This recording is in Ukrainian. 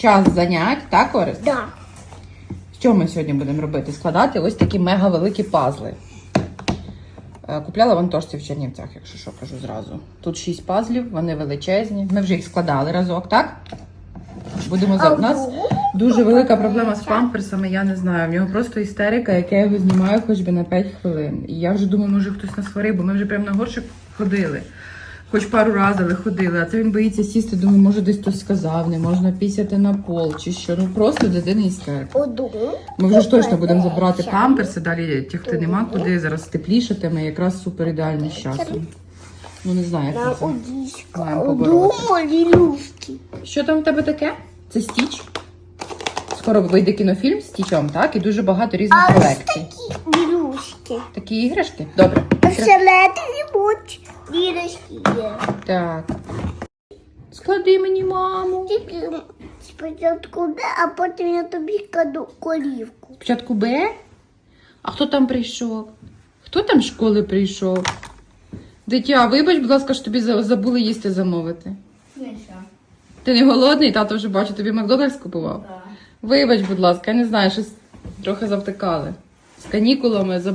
час занять, так, Орес? Да. Що ми сьогодні будемо робити? Складати ось такі мега великі пазли. Е, Купляла в Антошці в Чернівцях, якщо що кажу зразу. Тут шість пазлів, вони величезні. Ми вже їх складали разок, так? Будемо за у нас дуже велика проблема з памперсами, я не знаю. В нього просто істерика, яка я його знімаю хоч би на 5 хвилин. І я вже думаю, може хтось нас сварив, бо ми вже прямо на горщик ходили. Хоч пару разів, але ходили, а це він боїться сісти, думаю, може десь хтось сказав, не можна пісяти на пол чи що. Ну просто дитина. Одну. Ми вже ж точно будемо забирати памперси, далі тягти нема куди, зараз теплішатиме, якраз супер ідеально з часом. Ну не знаю, як це. Маємо побороти. Що там в тебе таке? Це стіч? Скоро вийде кінофільм з стічом, так? І дуже багато різних колекцій. такі лілюшки. Такі іграшки? Добре. Є. Так. Склади мені, маму. Тільки спочатку де, а потім я тобі кладу колівку. Спочатку Б. А хто там прийшов? Хто там з школи прийшов? Дитя, вибач, будь ласка, що тобі за- забули їсти замовити. Ти не голодний, тато вже бачу, тобі Макдональдс купував? Вибач, будь ласка, я не знаю, щось трохи завтикали. З канікулами заб-